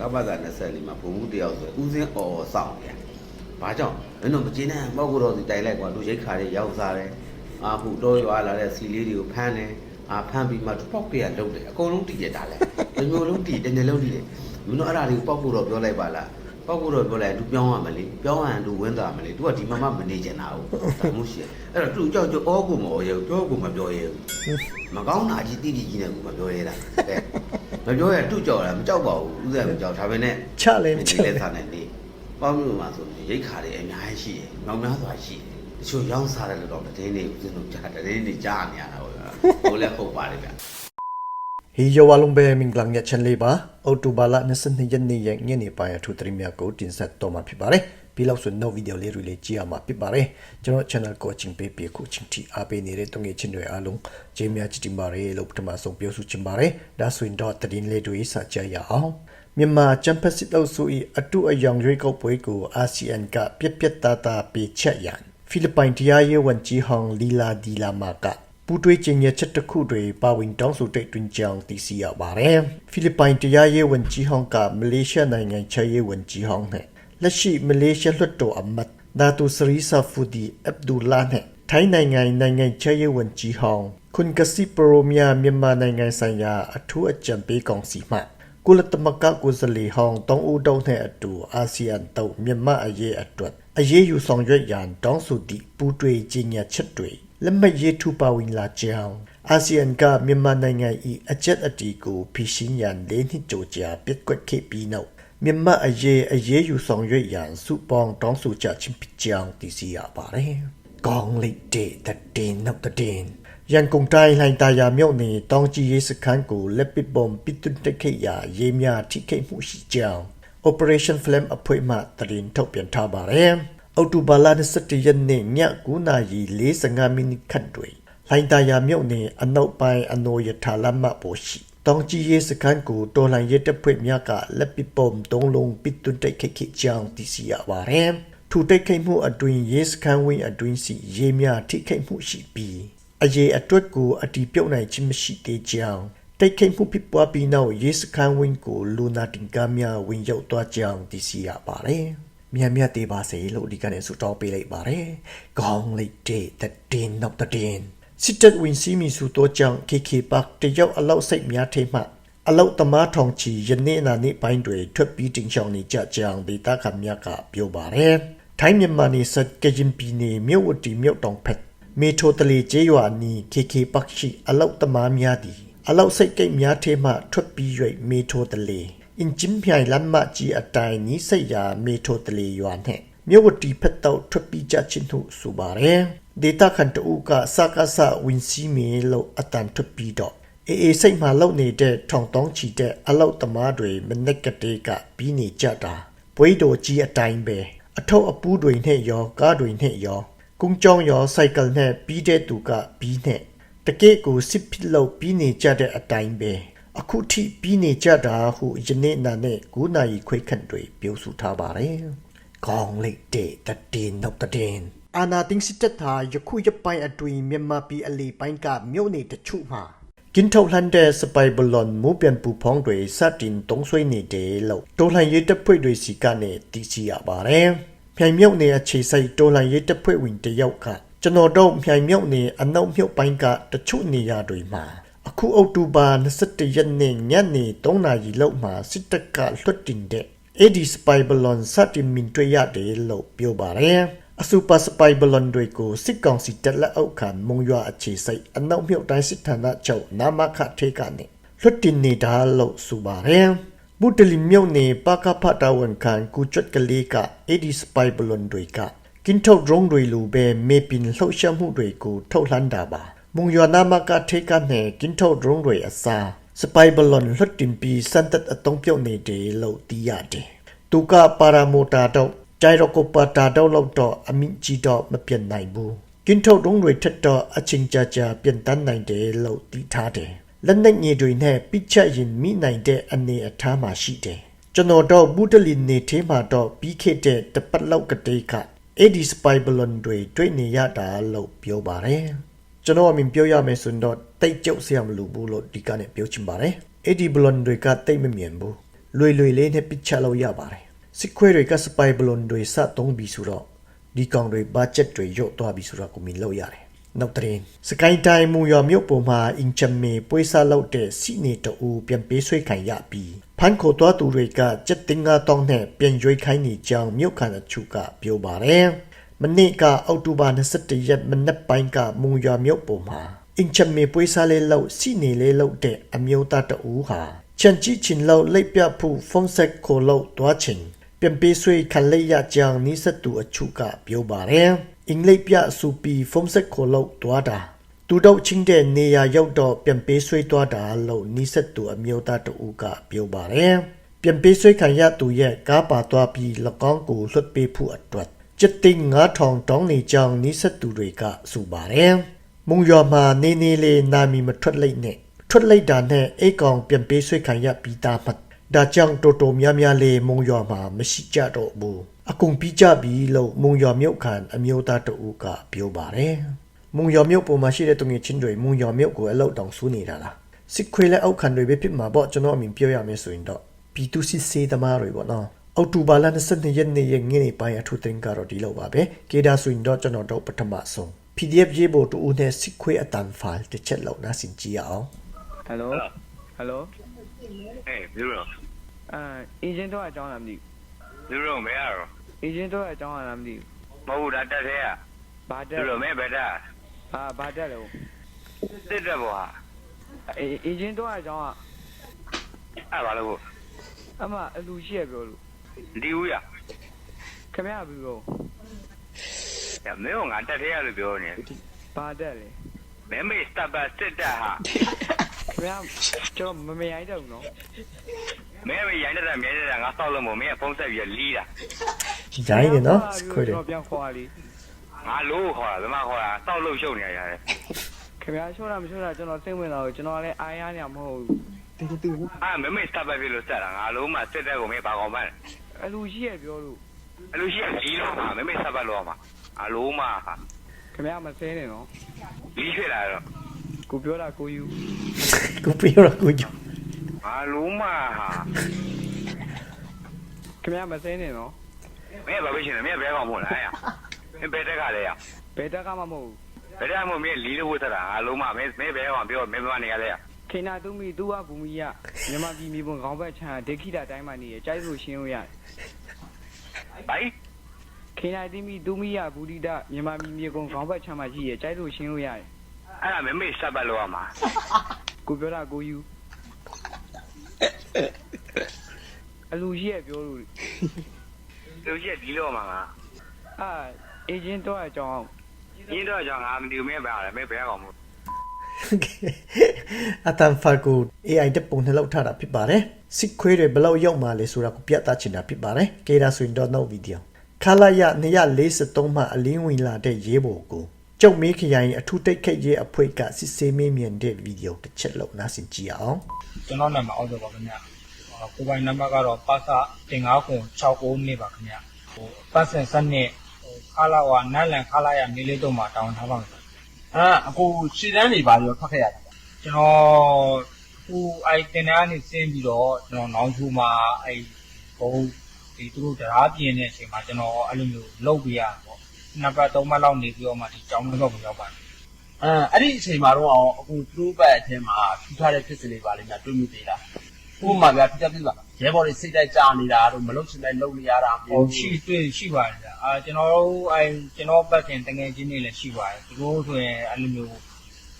ကပ္ပတာ24မှာဘုံမှုတယောက်ဆိုဦးစင်းအော်အော်စောင့်နေ။ဘာကြောင့်မင်းတို့မကျေနပ်ပောက်ကတော့ဒီတိုင်လိုက်ကွာလူရိတ်ခါတွေရောက်စားတယ်။အာခုတော့ရွာလာတဲ့စီလေးတွေကိုဖမ်းတယ်။အာဖမ်းပြီးမှပေါက်ပြရလုံးတယ်အကုန်လုံးတည်ရတာလေ။ဒီမျိုးလုံးတည်တယ်တစ်လုံးတည်တယ်။မင်းတို့အဲ့ဒါတွေကိုပေါက်ဖို့တော့ပြောလိုက်ပါလား။ပေါက်ဖို့တော့ပြောလိုက်သူပြောင်းရမလဲ။ပြောင်းရရင်သူဝင်းသွားမလဲ။ तू ကဒီမှာမှမနေချင်တာဟုတ်။ဒါမှမဟုတ်အဲ့တော့သူကြောက်ကြောက်အောကိုမအော်ရဘူးပြောကိုမပြောရဘူး။မကောင်းတာကြီးတိတိကြီးနဲ့ကိုမပြောရတာ။တဲ့ မပြောရတူကြောက်တာမကြောက်ပါဘူးဦးဇက်မကြောက်ဒါပဲနဲ့ချလဲချဒီလဲလက်စားနဲ့နေပေါ့မျိုးမှာဆိုရင်ရိတ်ခါတွေအများကြီးရှိတယ်။မြောင်များစွာရှိတယ်။တချို့ရောင်းစားတယ်လို့တော့တည်င်းနေဦးဇင်းတို့ကြားတည်င်းနေကြားနေရတာပေါ့။ဘိုးလည်းဟုတ်ပါတယ်ဗျ။ဟီယဝလုံးပဲမင်္ဂလာညချန်လေးပါအော်တိုဘာလ22ရက်နေ့ရဲ့ညနေပိုင်းအထူးသတင်းများကိုတင်ဆက်တော့မှာဖြစ်ပါတယ် ပြီးလောက်ဆိုနောက်ဗီဒီယိုလေးတွေလေးကြည့်ရမှာဖြစ်ပါတယ်ကျွန်တော် channel ကိုချင်းပေးပြီးခုချင်းတီအားပေးနေတဲ့တုံငယ်ချင်းတွေအားလုံးကျေးများချစ်တင်ပါတယ်လို့ပထမဆုံးပြောဆိုချင်ပါတယ်ဒါဆိုရင်တော့သတင်းလေးတွေစကြရအောင်မြန်မာချမ်ပစ်စစ်အုပ်စု၏အတူအယောင်ရွေးကောက်ပွဲကိုအာဆီယံကပြက်ပြက်သားသားပေးချက်ရန်ဖိလစ်ပိုင်တရားရေးဝန်ကြီးဟောင်းလီလာဒီလာမာကပူးတွဲကျင်းရချက်တစ်ခုတွေပါဝင်တောင်းဆိုတဲ့တွင်ကြောင်းသိရှိရပါတယ်။ဖိလစ်ပိုင်တရားရေးဝန်ကြီးဟောင်းကမလေးရှားနိုင်ငံချာရေးဝန်ကြီးဟောင်းနဲ့ လက်ရှိမလေးရှားလွှတ်တော်အမတ်ဒါတူစရီဆာဖူဒီအဗ်ဒူလာနဲ့ထိုင်းနိုင်ငံနိုင်ငံချာရေးဝန်ကြီးဟောင်းခွန်ကစီပရိုမီယာမြန်မာနိုင်ငံဆိုင်ရာအထူးအကြံပေးကောင်စီမှကုလသမဂ္ဂကိုယ်စားလှယ်ဟောင်းတောင်းဦးတုံးနဲ့အတူအာဆီယံတုံးမြန်မာအရေးအတွက်အရေးယူဆောင်ရွက်ရန်တောင်းဆိုသည့်ပူးတွဲကျင်းရချက်တွေလက်မှတ်ရေးထိုးပါဝင်လာကြောင်းအာဆီယံကမြန်မာနိုင်ငံ၏အကြက်အတီကိုဖိရှင်းရန်လေးနှစ်ကြိုကြာပြက်ကွက်ခဲ့ပြီးနောက် မြန်မာအရေးအရေးယူဆောင်ရွက်ရန်စုပေါင်းတောင်းဆိုကြခြင်းဖြစ်ကြောင်းသိရှိရပါတယ်။ကောင်းလိတ်တဲ့တည်နောက်တဲ့ရန်ကုန်တိုင်းလှိုင်သာယာမြို့နယ်တောင်ကြီးရေးစခန်းကိုလက်ပစ်ပုံပစ်တွတ်တက်ခဲ့ရာရေးများထိခိုက်မှုရှိကြောင်း Operation Flame အဖွဲ့မှတရင်ထုတ်ပြန်ထားပါတယ်။အောက်တိုဘာလ27ရက်နေ့ည9:45မိနစ်ခန့်တွင်လိုင်တာယာမြို့နယ်အနောက်ပိုင်းအနိုရထာလမ်းမပေါ်ရှိ တောင်ကြီးရေးစခန်းကိုတော်လှန်ရေးတပ်ဖွဲ့များကလက်ပစ်ပုံသုံးလုံးပစ်သွင်းတိုက်ခိုက်ခဲ့ကြောင်းသိရှိရပါတယ်။ထိုတိုက်ခိုက်မှုအတွင်းရေးစခန်းဝင်းအတွင်းရှိရေးများထိခိုက်မှုရှိပြီးအရေးအတွက်ကိုအတီးပြုတ်နိုင်ခြင်းမရှိသေးကြောင်းတိုက်ခိုက်မှုဖြစ်ပွားပြီးနောက်ရေးစခန်းဝင်းကိုလူနာတင်ကားများဝင်ရောက်သွားကြောင်းသိရှိရပါတယ်။မြန်မြတ်သေးပါစေလို့ဒီကနေ့ဆုတောင်းပေးလိုက်ပါတယ်။ကောင်းလိုက်တဲ့တဲ့နောက်တဲ့ စစ်တပ်ဝင်စီမီစုတော့ကြောင့် KK Park တရောက်အလောက်စိတ်များထိမှအလောက်သမားထောင်ချီယနေ့နာနေ့ပိုင်းတွေထွက်ပြီးတင်ဆောင်နေကြကြောင်းဒေတာခမြတ်ကပြောပါတယ်။ထိုင်းမြန်မာနေဆက်ကရင်ပြည်နယ်မြို့ဝတီမြို့တောင်ဖက်မေထိုတလီကျေးရွာနီ KK Park ရှိအလောက်သမားများသည်အလောက်စိတ်ကိတ်များထဲမှထွက်ပြီး၍မေထိုတလီအင်ဂျင်မြိုင်လမ်းမကြီးအတိုင်းနီးစိတ်ရာမေထိုတလီရွာနှင့်မြို့ဝတီဖက်တော့ထွက်ပြီးကြချင်းဟုဆိုပါတယ်။ ဒေတာခန်တူကစကားဆဝင်စီမီလို့အတန်ထွက်ပြီးတော့အေးအေးစိတ်မှလုံနေတဲ့ထောင်တောင်းချီတဲ့အလောက်သမားတွေမနက်ကတည်းကပြီးနေကြတာပွေးတော်ကြီးအတိုင်းပဲအထုပ်အပူးတွေနဲ့ရောကားတွေနဲ့ရောကုန်းကြောင်းရောစိုက်ကယ်နဲ့ပြီးတဲ့သူကပြီးနဲ့တကယ့်ကိုစစ်ဖြစ်လို့ပြီးနေကြတဲ့အတိုင်းပဲအခုထိပြီးနေကြတာဟုယနေ့နာနဲ့9နာရီခွဲခန့်တွေပြောဆိုထားပါတယ်ကောင်းလိုက်တဲ့တည်နောက်တဲ့ အာနာတင်းစစ်တပ်ဟာယခုရပိုင်းအတွင်းမြန်မာပြည်အလီပိုင်းကမြို့နေတချို့မှာကင်းထုတ်လန်တဲ့စပိုင်ဘလွန်မူပြန်ပူဖောင်းတွေစတင်တုံးဆွေးနေတယ်လို့တော်လှန်ရေးတပ်ဖွဲ့တွေစီကနေသိရှိရပါတယ်။မြိုင်မြုပ်နေအခြေစိုက်တော်လှန်ရေးတပ်ဖွဲ့ဝင်တယောက်ကကျွန်တော်တို့မြိုင်မြုပ်နေအနောက်မြုပ်ပိုင်းကတချို့နေရာတွေမှာအခုအောက်တိုဘာ21ရက်နေ့ညနေ3နာရီလောက်မှာစစ်တပ်ကလွှတ်တင်တဲ့ AD Spy Balloon စတင်မြင်တွေ့ရတယ်လို့ပြောပါတယ်။ အစူပါစပိုင်ဘလွန်တွေကိုစစ်ကောင်စီတပ်လက်အောက်ခံမုံရွာအခြေစိုက်အနောက်မြုပ်တိုင်းစစ်ဌာနချုပ်နာမခထေကနေလွတ်တင်နေတာလို့ဆိုပါတယ်။ဘုဒ္ဓလီမြုပ်နေပကဖတာဝန်ခံကူချွတ်ကလေးကအေဒီစပိုင်ဘလွန်တွေကကင်းထုတ်ဒရုန်းတွေလိုပဲမေပင်လှုပ်ရှားမှုတွေကိုထုတ်လှမ်းတာပါ။မုံရွာနာမကထေကနေကင်းထုတ်ဒရုန်းတွေအစားစပိုင်ဘလွန်လွတ်တင်ပြီးစံတက်အတုံးပြုတ်နေတယ်လို့သိရတယ်။သူကပါရာမိုတာတော့ ကြိုင်ရကိုပါတာတော့လောက်တော့အမိကြီးတော့မပြတ်နိုင်ဘူးကင်းထုတ်တုံးတွေထက်တော့အချင်းကြကြပြန်တန်းနိုင်တယ်လို့တီးထားတယ်လက်နက်ငယ်တွေနဲ့ပိချက်ရင်မိနိုင်တဲ့အနေအထားမှာရှိတယ်ကျွန်တော်တော့ဘူတလီနေသေးမှာတော့ပြီးခဲ့တဲ့တပတ်လောက်ကတည်းကအဲ့ဒီစပိုင်ဘလွန်တွေတွေ့နေရတာလို့ပြောပါတယ်ကျွန်တော်အမြင်ပြောရမယ်ဆိုတော့တိတ်ကြုတ်စရာမလိုဘူးလို့ဒီကနေ့ပြောချင်ပါတယ်အဲ့ဒီဘလွန်တွေကတိတ်မမြင်ဘူးလွယ်လွယ်လေးနဲ့ပစ်ချလို့ရပါတယ် စစ်ခွေးတွေကစပိုင်ဘလွန်တွေစသုံးပြီးဆိုတော့ဒီကောင်တွေဘတ်ဂျက်တွေရုတ်သွားပြီးဆိုတော့ကိုမီလောက်ရတယ်နောက်တဲ့စကိုင်းတိုင်းမူရမြို့ပေါ်မှာအင်ချမ်မေပွဲစားလုပ်တဲ့စီနေတူပြန်ပေးဆွေးခံရပြီးဖန်ခိုသွားသူတွေကစက်တင်ငါတောင်းနဲ့ပြန်ရွေးခိုင်းနေကြောင်းမြို့ခံအချို့ကပြောပါတယ်မနေ့ကအောက်တိုဘာ21ရက်မနက်ပိုင်းကမူရမြို့ပေါ်မှာအင်ချမ်မေပွဲစားလေးလောက်စီနေလေးလောက်တဲ့အမျိုးသားတူဟာချန်ချီချင်းလောက်လက်ပြဖို့ဖုန်းဆက်ခေါ်လို့တွားချင် ပြန်ပေးဆွေးခံလိုက်ရကြောင်းနိစတူအချို့ကပြောပါတယ်အင်္ဂလိပ်ပြအစူပီဖုန်းဆက်ခေါ်လို့တွားတာသူတို့ချင်းတဲ့နေရာရောက်တော့ပြန်ပေးဆွေးသွားတာလို့နိစက်သူအမျိုးသားတူကပြောပါတယ်။ပြန်ပေးဆွေးခံရသူရဲ့ကားပါသွားပြီး၎င်းကိုလွှတ်ပေးဖို့အတွက်ကျက်တင်9000တောင်းနေကြောင်းနိစက်သူတွေကဆိုပါတယ်။မုံရွာမှာနေနေလေးနာမီမထွက်လိုက်နဲ့ထွက်လိုက်တာနဲ့အိတ်ကောင်ပြန်ပေးဆွေးခံရပြီးသားမှ ဒါကြောင့်တော်တော်များများလေးမုံရွာမှာမရှိကြတော့ဘူးအကုန်ပြီးကြပြီလို့မုံရွာမြို့ခံအမျိုးသားတို့ကပြောပါတယ်မုံရွာမြို့ပေါ်မှာရှိတဲ့တုံငင်ချင်းတွေမုံရွာမြို့ကိုအလောက်တောင်ဆူးနေတာလားစစ်ခွေလက်အောက်ခံတွေပဲဖြစ်မှာပေါ့ကျွန်တော်အမြင်ပြောရမယ်ဆိုရင်တော့ပြည်သူစစ်စေးသမားတွေပေါ့နော်အောက်တိုဘာလ22ရက်နေ့ရဲ့ငင်းနေပိုင်းအထူးသတင်းကတော့ဒီလောက်ပါပဲကေဒါဆိုရင်တော့ကျွန်တော်တို့ပထမဆုံး PDF ရေးဖို့တူဦးနဲ့စစ်ခွေအတန်ဖိုင်တစ်ချက်လောက်နားဆင်ကြည့်ရအောင်ဟယ်လိုဟယ်လိုအေးဘီရော အာအင်ဂျင်တော့အကြောင်းလားမသိဘယ်လိုမရတော့ဘူးအင်ဂျင်တော့အကြောင်းလားမသိမဟုတ်တာတက်သေးอ่ะဘူးဘာတဘက်ယ်လိုမဲဘက်တာအာဘာတက်လို့တစ်တက်ဘောဟာအအင်ဂျင်တော့အကြောင်းကအဲ့ဘာလို့အမအလူရှိရပြောလို့ဒီဦးရခင်ဗျားပြီးတော့ညမင်းကငါတက်သေးရလို့ပြောနေဘာတက်လဲမဲမေစတပ်ပါစစ်တက်ဟာခင်ဗျားကျွန်တော်မမရိုက်တော့ဘူးနော် မဲမေရိုင်းတက်တာမြဲတက်တာငါစောက်လို့မို့မင်းကဖုန်းဆက်ပြီးလီးတာဂျိုင်းနေနော်စစ်ခွေးတွေကျွန်တော်ပြန်ခေါ်ရလေငါလို့ခေါ်တာဘယ်မှာခေါ်တာစောက်လို့ရှုပ်နေရတယ်ခင်ဗျားချိုးတာမချိုးတာကျွန်တော်စိတ်ဝင်တော့ကျွန်တော်လည်းအားရနေမှာမဟုတ်ဘူးအာမဲမေစတပ်ပါပြီလို့ဆက်တာငါလုံးမှစစ်တက်ကိုမင်းဘာကောင်ပန်းအလူရှိရပြောလို့အဲ့လိုရှိရင်လီးတော့မှာမဲမေစတပ်ပါလို့မှာအလုံးမဟာခင်ဗျားမဆဲနေနော်လီးဖြစ်လာတော့ကိုပြောတာကိုယူကိုပြောရကိုကြော အလုံးမဟာခင်ဗျားမဆဲနေနော်မင်းဘာဖြစ်ရှင်လဲမင်းဘယ်ကောင်မို့လားအဲ့မင်းဘယ်တက်ကလဲရဘယ်တက်ကမှမဟုတ်ဘူးဘယ်တက်မို့မင်းလီးလို့ဝတ်ဆက်တာအလုံးမမင်းမင်းဘယ်ကောင်ပြောမင်းဘာနေရလဲရခင်နာသူမီသူကဘူမီရမြန်မာပြည်မြေပုံခေါင်းဘက်ချမ်းဒေခိတာတိုင်းမှာနေရကြိုက်လို့ရှင်းလို့ရတယ်ဘိုင်ခင်နာတိမီသူမီရဘူဒီဒမြန်မာပြည်မြေပုံခေါင်းဘက်ချမ်းမှာရှိရကြိုက်လို့ရှင်းလို့ရတယ်အဲ့ဒါမမေစပ်ပတ်လို့ရမှာကိုပြောတာကိုယူ အလူရှိရပြောလို့လူကြီးဒီလိုမှာငါအာအေဂျင့်တော့အကြောင်းရင်းတော့ကြောင့်ငါမဒီမင်းပဲရတယ်မင်းဘယ်ကောင်မို့အတန်ဖာကို AI တက်ပုံနဲ့လောက်ထားတာဖြစ်ပါတယ်စစ်ခွေးတွေဘယ်လောက်ရောက်မှလဲဆိုတာကိုပြသချင်တာဖြစ်ပါတယ်ကေဒါဆိုရင်တော့နောက်ဗီဒီယိုခလာရ243မှအလင်းဝင်လာတဲ့ရေးပေါ်ကို ကျုပ်မေးခရိုင်အထူးတိတ်ခိတ်ရေးအဖွဲ့ကစစ်ဆေးမေးမြန်းတဲ့ဗီဒီယိုတစ်ချက်လောက်နားဆင်ကြည့်အောင်ကျွန်တော်နာမည်အောက်တော့ပါခင်ဗျာဟိုကိုယ်ပိုင်နံပါတ်ကတော့ပါစာတင်969နေပါခင်ဗျာဟိုပတ်စင်စနစ်ဟိုခလာဝနတ်လန်ခလာရနေလေးတော့မှာတောင်းထားပါမယ်အာအခုရှည်တန်းနေပါရောဖတ်ခဲ့ရတာပေါ့ကျွန်တော်ဟိုအိုက်တင်သားနေစင်းပြီးတော့ကျွန်တော်နောင်ချူမှာအဲဘုံဒီသူတို့တရားပြင်တဲ့အချိန်မှာကျွန်တော်အဲ့လိုမျိုးလုပ်ပြရတာပေါ့ နှစ်ပတ်သုံးပတ်လောက်နေပြီးတော့မှဒီကြောင်းတော့မရောက်ပါဘူးအာအဲ့ဒီအချိန်မှာတော့အောင်အခုသူတို့ဘက်အထဲမှာထူထားတဲ့ဖြစ်စဉ်တွေပါလိမ့်မယ်တွေ့မိသေးတာဥပမာပြပြပြပါရဲဘော်တွေစိတ်တိုက်ကြနေတာတို့မလုံချင်တဲ့လုံနေရတာဟိုရှိတွေ့ရှိပါတယ်ဗျာအာကျွန်တော်တို့အဲကျွန်တော်ပတ်တင်တငယ်ချင်းတွေလည်းရှိပါတယ်သူတို့ဆိုရင်အဲ့လိုမျိုး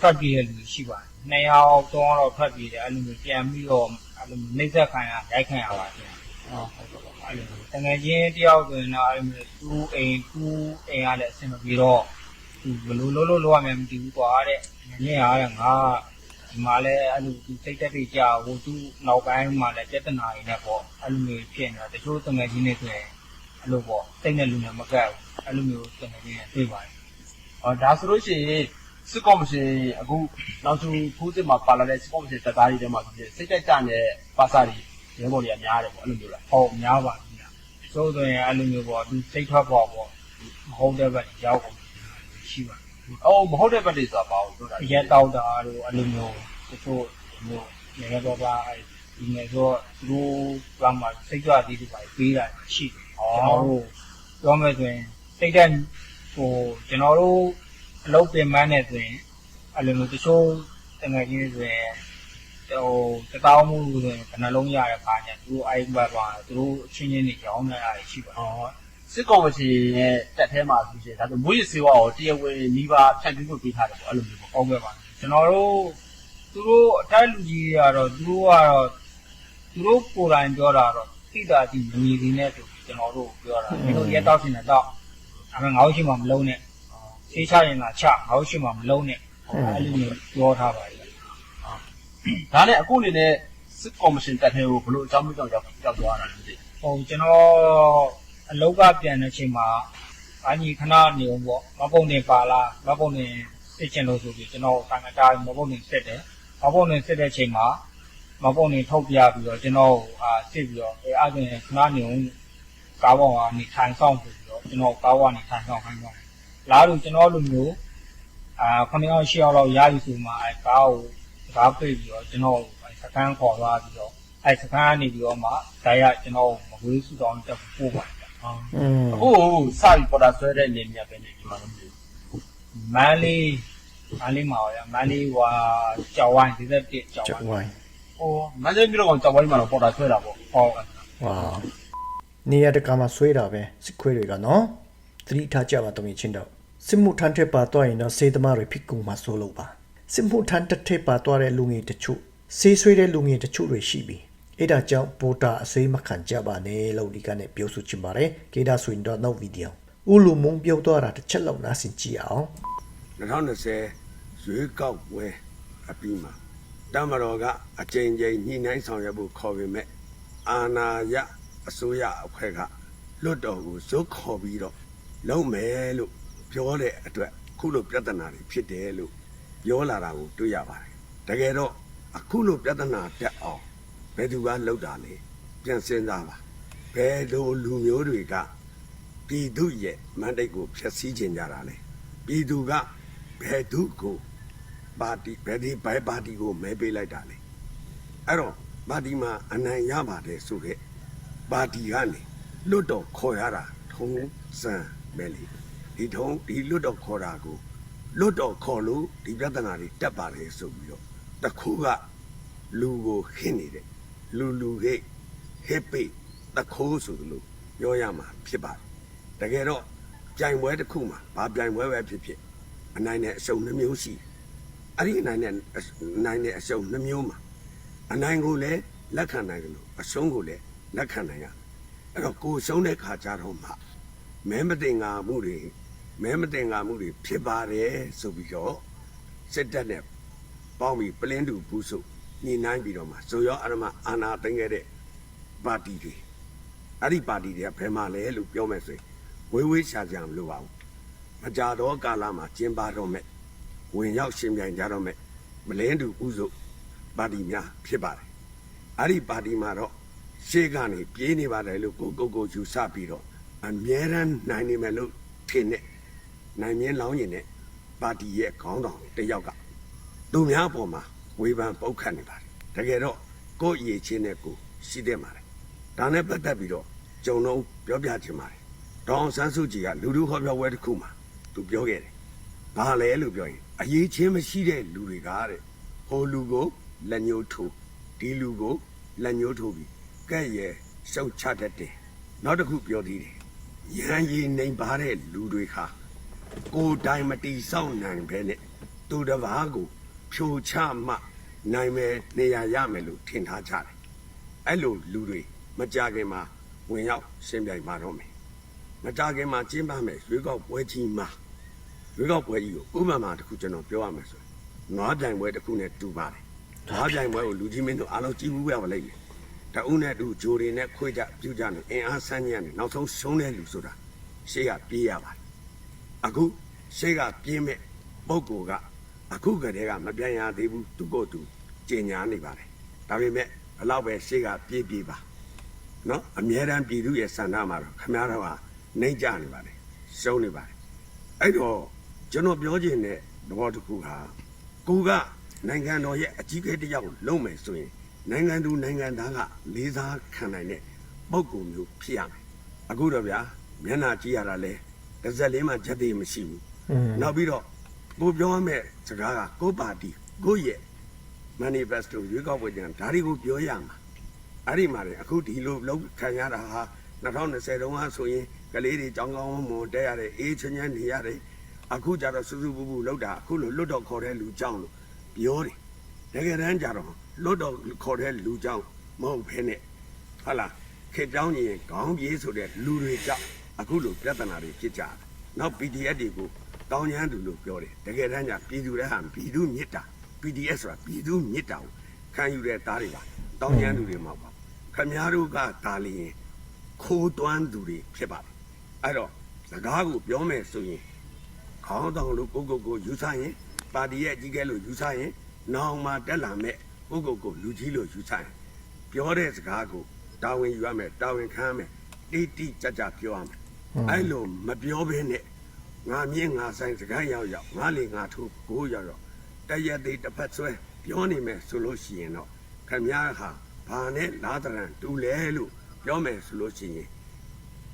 ဖတ်ပြီးရလူရှိပါတယ်နှစ်ယောက်သုံးယောက်တော့ဖတ်ပြီးတယ်အဲ့လိုမျိုးပြန်ပြီးတော့အဲ့လိုမျိုးနှိမ့်ဆက်ခံရရိုက်ခံရပါတယ်ဟုတ်ဟုတ်ပါအဲ့လိုမျိုး တငယ်ချင်းတယောက်ဆိုရင်တော့အဲ့လိုမျိုးသူ့အိမ်သူ့အိမ်ကလည်းအဆင်မပြေတော့သူဘယ်လိုလုပ်လို့လုပ်ရမယ်မသိဘူးကွာတဲ့ညင်ရတယ်ငါဒီမှာလည်းအဲ့လိုသူစိတ်သက်တွေကြာဟိုသူ့နောက်ပိုင်းမှာလည်းပြဿနာတွေနဲ့ပေါ့အဲ့လိုမျိုးဖြစ်နေတာတချို့တငယ်ချင်းတွေဆိုရင်အဲ့လိုပေါ့စိတ်နဲ့လူနဲ့မကပ်ဘူးအဲ့လိုမျိုးတငယ်ချင်းတွေတွေ့ပါတယ်အော်ဒါဆိုလို့ရှိရင်စစ်ကော်မရှင်အခုနောက်ဆုံးဖိုးစစ်မှာပါလာတဲ့စစ်ကော်မရှင်တပ်သားတွေထဲမှာဆိုရင်စိတ်တိုက်ကြတဲ့ပါစာတွေရဲဘော်တွေကများတယ်ပေါ့အဲ့လိုမျိုးလားဟုတ်များပါဘူးညာ ဆိုဆိုရင်အဲ့လိုမျိုးပေါ့သူစိတ်ထွက်ပေါ့ပေါ့မဟုတ်တဲ့ဘက်ရောက်ကုန်ရှိပါအော်မဟုတ်တဲ့ဘက်တွေဆိုတာဘာလို့ပြောတာလဲရက်တောက်တာတို့အဲ့လိုမျိုးတချို့မျိုးငယ်ငယ်တော့ပါအဲ့ဒီနေ့ဆိုသူတို့ကမှစိတ်ကြွသေးတယ်ပါပေးတာရှိတယ်ကျွန်တော်တို့ပြောမယ်ဆိုရင်စိတ်တက်ဟိုကျွန်တော်တို့အလုပ်ပင်ပန်းနေဆိုရင်အဲ့လိုမျိုးတချို့တငယ်ချင်းဆိုရင် ဟိုတကောင်းမှုဆိုရင်ဘယ်နှလုံးရတဲ့ခါကျသူတို့အဲ့ဘက်သွားသူတို့အချင်းချင်းတွေရောင်းနေတာရှိပါတယ်ဟောစစ်ကော်မရှင်ရဲ့တက်ထဲမှာဆိုရှင်ဒါဆိုမွေးစေဝါကိုတရားဝင်နှီးပါဖြန့်ဖြူးဖို့ပေးထားတယ်ပေါ့အဲ့လိုမျိုးပေါ့ဟုတ်ကဲ့ပါကျွန်တော်တို့သူတို့အတိုက်လူကြီးတွေကတော့သူတို့ကတော့သူတို့ကိုယ်တိုင်ပြောတာတော့သိတာကြည့်မမြင်သေးနဲ့ဆိုပြီးကျွန်တော်တို့ပြောတာဒီလိုရက်တော့ရှင်တော့အမေငါ့ရှိမှမလုံးနဲ့ဆေးချရင်လာချငါ့ရှိမှမလုံးနဲ့အဲ့လိုမျိုးပြောထားပါလေ ဒါနဲ့အခုအနေနဲ့စစ်ကော်မရှင်တက်ထဲကိုဘလို့အကြောင်းမျိုးကြောင့်ရောက်ရောက်သွားတာလဲမသိဟိုကျွန်တော်အလောက်ကပြန်တဲ့အချိန်မှာအညီခဏနေအောင်ပေါ့မပုံနေပါလားမပုံနေစစ်ချင်လို့ဆိုပြီးကျွန်တော်ကံတာမပုံနေစစ်တယ်မပုံနေစစ်တဲ့အချိန်မှာမပုံနေထုတ်ပြပြီးတော့ကျွန်တော်အာစစ်ပြီးတော့အဲအဲ့ဒါခဏနေအောင်ကားပေါ်ကနေထိုင်ဆောင်ပြီးတော့ကျွန်တော်ကားပေါ်ကနေထိုင်ဆောင်ခိုင်းတော့လာလို့ကျွန်တော်လူမျိုးအာခမရောက်ရှေ့ရောက်တော့ရပြီဆိုမှအဲကားကို ကားပိတ်ပြီးတော့ကျွန်တော်စကန်းခေါ်သွားပြီးတော့အဲစကန်းကနေပြီးတော့မှဒါရကျွန်တော်မဝေးစုတောင်းတက်ပို့ပါတယ်อืมအခုစပြီးပေါ်တာဆွဲတဲ့နေမြတ်ပဲနေဒီမှာလို့မသိဘူးမန်လေးမန်လေးမှာရမန်လေးဟွာကြောက်ဝိုင်းဒီသက်ပြကြောက်ကြောက်ဝိုင်းဝိုင်းဟောမန္တလေးမြို့တော်ကြောက်ဝိုင်းမှာတော့ပေါ်တာဆွဲတာပေါ့ဟောဝါနေရတကမှာဆွဲတာပဲစစ်ခွေးတွေကနော်သတိထားကြပါတော့မြင်ချင်းတော့စစ်မှုထမ်းထက်ပါတော့ရင်တော့စေသမားတွေဖြစ်ကုန်မှာစိုးလို့ပါ စစ်မှုထမ်းတစ်ထက်ပါတော့တဲ့လူငယ်တချို့စေးဆွေးတဲ့လူငယ်တချို့တွေရှိပြီအဲ့ဒါကြောင့်ပိုတာအစိမ်းမခံကြပါနဲ့လို့ဒီကနေ့ပြောဆိုချင်ပါတယ်ကေဒါဆိုရင်တော့နောက်ဗီဒီယိုဦးလူမုံပြောတော့တာတစ်ချက်လောက်နားဆင်ကြည့်အောင်2020ရွေးကောက်ပွဲအပြီးမှာတမတော်ကအကြိမ်ကြိမ်ညှိနှိုင်းဆောင်ရွက်ဖို့ခေါ်ပေမဲ့အာနာယအစိုးရအဖွဲ့ကလွတ်တော်ကိုဇုတ်ခေါ်ပြီးတော့လုံမယ်လို့ပြောတဲ့အတွက်ခုလိုပြဿနာတွေဖြစ်တယ်လို့ ပြောလာတာကိုတွေ့ရပါတယ်တကယ်တော့အခုလိုပြဿနာတက်အောင်ဘယ်သူကလှုပ်တာလဲပြန်စဉ်းစားပါဘယ်လိုလူမျိုးတွေကပြည်သူရဲ့မန္တိတ်ကိုဖျက်ဆီးခြင်းကြတာလဲပြည်သူကဘယ်သူကိုပါတီဘယ်ဒီဘယ်ပါတီကိုမဲပေးလိုက်တာလဲအဲ့တော့ပါတီမှာအနိုင်ရပါတယ်ဆိုတဲ့ပါတီကနေလွတ်တော်ခေါ်ရတာထုံးစံပဲလေဒီထုံးဒီလွတ်တော်ခေါ်တာကို လွတ်တော်ခေါ်လို့ဒီပြဿနာတွေတက်ပါလေဆိုပြီးတော့တစ်ခုကလူကိုခင်းနေတဲ့လူလူဟိတ်ဟစ်ပိတခိုးဆိုသလိုပြောရမှာဖြစ်ပါတယ်တကယ်တော့ပြိုင်ပွဲတစ်ခုမှာဘာပြိုင်ပွဲပဲဖြစ်ဖြစ်အနိုင်နဲ့အရှုံးနှမျိုးရှိတယ်အဲ့ဒီအနိုင်နဲ့အနိုင်နဲ့အရှုံးနှမျိုးမှာအနိုင်ကိုလည်းလက်ခံနိုင်တယ်လို့အရှုံးကိုလည်းလက်ခံနိုင်ရအဲ့တော့ကိုယ်ရှုံးတဲ့ခါကြတော့မှမဲမတင်ငါမှုတွေ မဲမတင်ငါမှုတွေဖြစ်ပါတယ်ဆိုပြီးတော့စစ်တပ်နဲ့ပေါင်းပြီးပလင်းတူဘူးဆိုညှိနှိုင်းပြီးတော့မှဇိုရောအရမအာနာသိမ်းခဲ့တဲ့ပါတီတွေအဲ့ဒီပါတီတွေကဘယ်မှာလဲလို့ပြောမယ်ဆိုရင်ဝေးဝေးရှာကြမလို့ပါဘူးမကြတော့ကာလမှာကျင်းပတော့မဲ့ဝင်ရောက်ရှင်ပြိုင်ကြတော့မဲ့မလင်းတူဥစုပါတီများဖြစ်ပါတယ်အဲ့ဒီပါတီမှာတော့ရှေ့ကနေပြေးနေပါတယ်လို့ကိုကိုကိုယူဆပြီးတော့အမြဲတမ်းနိုင်နေမယ်လို့ထင်တဲ့ နိုင်မြင်းလောင်းရင်တဲ့ပါတီရဲ့ခေါင်းဆောင်တစ်ယောက်ကသူများအပေါ်မှာဝေဖန်ပုတ်ခတ်နေပါတယ်တကယ်တော့ကိုယ့်အရေးချင်းနဲ့ကိုယ်ရှိတဲ့မှာလေဒါနဲ့ပတ်သက်ပြီးတော့ဂျုံလုံးပြောပြချင်ပါတယ်ဒေါအောင်ဆန်းစုကြည်ကလူလူဟောပြောပွဲတစ်ခုမှာသူပြောခဲ့တယ်။ဘာလဲလို့ပြောရင်အရေးချင်းမရှိတဲ့လူတွေကတဲ့ဟိုလူကိုလက်ညှိုးထိုးဒီလူကိုလက်ညှိုးထိုးပြီးကဲ့ရဲ့ရှုံချတတ်တယ်။နောက်တစ်ခုပြောသေးတယ်။ရန်ရည်နေပါတဲ့လူတွေခါ ကိုယ်တိုင်မတီဆောက်နိုင်ပဲနဲ့သူတစ်ပါးကိုဖြိုချမှနိုင်မယ်နေရာရမယ်လို့ထင်ထားကြတယ်။အဲ့လိုလူတွေမကြခင်မှာဝင်ရောက်ရှင်းပြိုင်ပါတော့မယ်မကြခင်မှာကျင်းပမယ်ရွေးကောက်ပွဲကြီးမှာရွေးကောက်ပွဲကြီးကိုဥပမာတစ်ခုကျွန်တော်ပြောရမယ်ဆိုရင်ငါးပြိုင်ပွဲတစ်ခုနဲ့တူပါတယ်ငါးပြိုင်ပွဲကိုလူကြီးမင်းတို့အားလုံးကြည့်ဘူးရပါလိမ့်မယ်တအုပ်နဲ့တူဂျိုတွေနဲ့ခွေးကြပြုကြနေအင်အားဆန်းညံ့နေနောက်ဆုံးရှုံးတဲ့လူဆိုတာရှေ့ကပြေးရပါတယ် အခုရှေ့ကပြေးမဲ့ပုံကိုကအခုကတည်းကမပြန်ရသေးဘူးသူကိုယ်သူကြင်ညာနေပါတယ်ဒါပေမဲ့ဘလောက်ပဲရှေ့ကပြေးပြေးပါနော်အမြဲတမ်းပြည်သူရဲ့စန္ဒမှာတော့ခမားတော်ဟာနှိမ့်ကြနေပါတယ်ရှုံးနေပါတယ်အဲ့တော့ကျွန်တော်ပြောချင်တဲ့သဘောတစ်ခုဟာကိုကနိုင်ငံတော်ရဲ့အကြီးအကဲတစ်ယောက်လုံးမယ်ဆိုရင်နိုင်ငံသူနိုင်ငံသားကလေးစားခံနိုင်တဲ့ပုံကူမျိုးဖြစ်ရမယ်အခုတော့ဗျာမျက်နှာကြည့်ရတာလဲ တစ်စက်လေးမှချက်သေးမရှိဘူးอืมနောက်ပြီးတော့ကိုပြောရမယ့်စကားကကိုပါတီကိုရဲ့ manifesto ရွေးကောက်ပွဲကြံဒါတွေကိုပြောရမှာအဲ့ဒီမှာလေအခုဒီလိုလောက်ခံရတာဟာ2020တုန်းကဆိုရင်ကလေးတွေကြောင်းကောင်းမွန်တက်ရတယ်အေးချမ်းချမ်းနေရတယ်အခုကျတော့စူးစူးပူပူလောက်တာအခုလိုလွတ်တော်ခေါ်တဲ့လူကြောင်းလို့ပြောတယ်တကယ်တမ်းကျတော့လွတ်တော်ခေါ်တဲ့လူကြောင်းမဟုတ်ဘဲနဲ့ဟာလားခေတ်ကြောင်းရင်ခေါင်းပြေးဆိုတဲ့လူတွေကြောင့် အခုလိုပြဿနာတွေဖြစ်ကြတယ်နောက် PDF တွေကိုတောင်းရမ်းသူလို့ပြောတယ်တကယ်တမ်းကျပြည်သူတွေဟာပြည်သူမြစ်တာ PDF ဆိုတာပြည်သူမြစ်တာကိုခံယူတဲ့သားတွေပါတောင်းရမ်းသူတွေမဟုတ်ပါဘူးခမည်းတော်ကဒါလျင်ခိုးတွန်းသူတွေဖြစ်ပါတယ်အဲ့တော့စကားကိုပြောမယ်ဆိုရင်ခေါင်းတောင်လို့ကိုကိုကိုယူဆရင်ပါတီရဲ့အကြီးကဲလို့ယူဆရင်နောင်မှတက်လာမဲ့ကိုကိုကိုလူကြီးလို့ယူဆရင်ပြောတဲ့စကားကိုတာဝန်ယူရမယ်တာဝန်ခံရမယ်တိတိကျကျပြောရမယ် အဲ့လိုမပြောဘဲနဲ့ငါမြင့်ငါဆိုင်စကားရောက်ရောက်ငါလေငါထိုးကိုရောက်ရောက်တရက်သေးတစ်ဖက်ဆွဲပြောနေမယ်ဆိုလို့ရှိရင်တော့ခမည်းဟာဘာနဲ့လားတရံတူလဲလို့ပြောမယ်ဆိုလို့ရှိရင်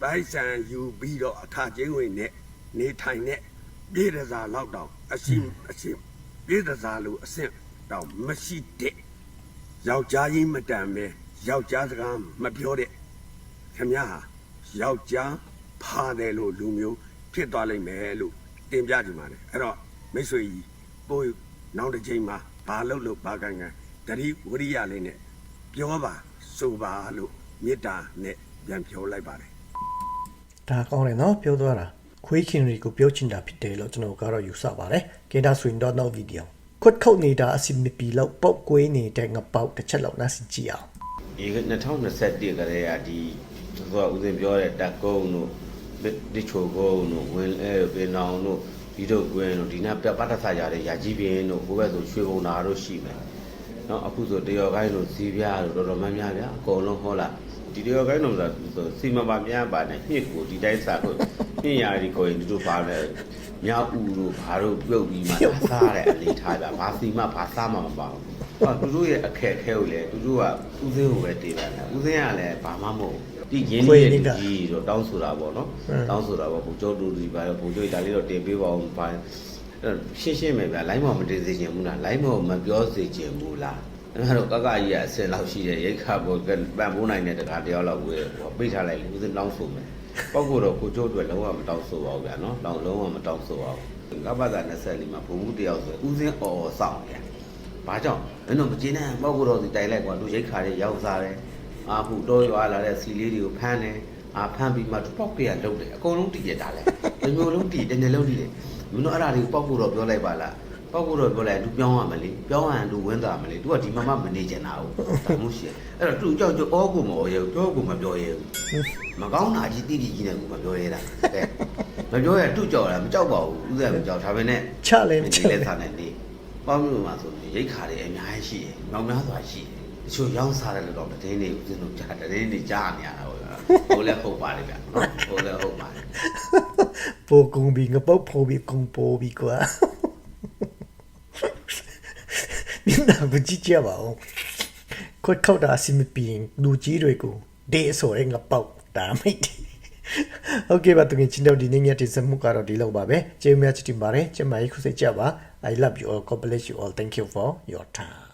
ပိုက်ဆံယူပြီးတော့အခကျင်းဝင်နဲ့နေထိုင်နဲ့ပြည်တစားလောက်တောင်အရှိအရှိပြည်တစားလို့အဆင့်တောင်မရှိတဲ့ယောက်ျားကြီးမတန်ပဲယောက်ျားစကားမပြောတဲ့ခင်ဗျားဟာယောက်ျား ဖာတယ်လို့လူမျိုးဖြစ်သွားလိမ့်မယ်လို့တင်ပြကြပါတယ်အဲ့တော့မိတ်ဆွေကြီးကိုယ်နောက်တစ်ချိန်မှာဘာလုပ်လို့ဘာကန်ကန်တတိဝရိယလေးနဲ့ပြောပါဆိုပါလို့မေတ္တာနဲ့ပြန်ပြောလိုက်ပါတယ်ဒါကောင်းတယ်နော်ပြောသွားတာခွေးခင်ရီကိုပြောချင်တာဖြစ်တယ်လို့ကျွန်တော်ကတော့ယူဆပါတယ်ကဲဒါဆိုရင်တော့နောက်ဗီဒီယိုခွတ်ခုတ်နေတာအစီမပီလောက်ပုတ်ကွေးနေတဲ့ငပောက်တစ်ချက်လောက်နားစင်ကြည့်အောင်ဒီ2021ကလေးကဒီသောဦးစင်ပြောတဲ့တက်ကုန်းတို့ ဒီချိုကုန်းတို့ဝင်အဲပင်အောင်တို့ဒီတို့ကွင်းတို့ဒီနာပြပတ်သက်ရတဲ့ရာကြီးပင်တို့ဘိုးဘက်ဆိုရွှေဘုံနာတို့ရှိမယ်နော်အခုဆိုတရော်ကိုင်းတို့ဇီးပြားတို့တော်တော်များများဗျာအကုန်လုံးဟောလာဒီတရော်ကိုင်းတို့ဆိုတာဆိုစီမပါများပါနဲ့မြစ်ကိုဒီတိုင်းစားကိုမြင့်ရာဒီကိုရင်ဒီတို့ပါလဲမြောက်ဦးတို့ဘာတို့ပြုတ်ပြီးမှစားတဲ့အနေထားဗျာဘာစီမဘာစားမှမပါဘူးဟောသူတို့ရဲ့အခက်အခဲကိုလေသူတို့ကဦးစင်းကိုပဲတည်တယ်ဦးစင်းကလည်းဘာမှမဟုတ် ဒီရင်းနှီးရဲ့ကြီးတော့တောင်းဆိုတာပေါ့နော်တောင်းဆိုတာပေါ့ဘုကျော်တူဒီပါဘုကျော်ဒါလေးတော့တင်ပေးပါအောင်ဘာရှင်းရှင်းပဲဗျာလိုင်းမောင်မတင်စေချင်ဘူးလားလိုင်းမောင်မပြောစေချင်ဘူးလားအဲ့တော့ကကကြီးကအစင်လောက်ရှိတဲ့ရိတ်ခါပေါ်ပန်ပိုးနိုင်တဲ့တကားတယောက်လောက်ဝေးပိတ်ထားလိုက်ဦးစင်းတောင်းဆိုမယ်ပောက်ကိုတော့ကိုကျိုးအတွက်လုံးဝမတောင်းဆိုပါဘူးဗျာနော်တောင်းလုံးဝမတောင်းဆိုပါဘူးကပ္ပတာ24မှာဘုံမှုတယောက်ဆိုဦးစင်းအော်အော်စောင့်တယ်ဘာကြောင့်မင်းတို့မကျင်းနဲ့ပောက်ကိုတော့ဒီတိုင်လိုက်ကွာသူရိတ်ခါတဲ့ရောက်စားတယ် အာဟုတော့ရွာလာတဲ့စီလေးတွေကိုဖမ်းတယ်အာဖမ်းပြီးမှသူပောက်ကရလုတ်တယ်အကုန်လုံးတည်ရတာလေဒီမျိုးလုံးတည်တယ်နေလုံးတည်တယ်မင်းတို့အဲ့ဒါတွေကိုပောက်ကိုတော့ပြောလိုက်ပါလားပောက်ကိုတော့ပြောလိုက်သူပြောင်းရမလေပြောင်းရရင်သူဝင်းတာမလေသူကဒီမှာမှမနေကျင်တာဟုတ်ဒါမှမဟုတ်ရှင့်အဲ့တော့သူကြောက်ကြောအောကိုမအောရဲဘူးပြောကိုမပြောရဲဘူးမကောင်းတာကြီးတိတိကြီးနဲ့ကိုမပြောရဲတာတဲ့မပြောရဲသူကြောက်တာမကြောက်ပါဘူးဥစ္စာမကြောက်ဒါပဲနဲ့ချလဲဒီချလဲလဲစားနေနေပေါင်းလို့မှာဆိုရင်ရိတ်ခါတွေအများကြီးရှိတယ်။မြောင်များစွာရှိတယ်။ တချို့ရောင်းစားတယ်လို့တော့တည်င်းတွေဦးဇင်းတို့ကြားတည်င်းတွေကြားနေရတာဟုတ်လား။ဟိုလည်းဟုတ်ပါတယ်ဗျာနော်။ဟိုလည်းဟုတ်ပါတယ် ပိုကုံပြီးငပုတ်ဖိုးပြီးကုံပိုးပြီးကွာမင်းနာမကြည့်ကြပါဦးခွတ်ခုတ်တာအစီမပီလူကြီးတွေကိုဒေးဆိုရင်ငပောက်ဒါမိတ်โอเคပါသူငယ်ချင်းတို့ဒီနေ့ညတင်ဆက်မှုကတော့ဒီလောက်ပါပဲကျေးဇူးများချစ်တင်ပါတယ်ကျမကြီးခုစိတ်ကြပါ I love you all God bless you all thank you for your time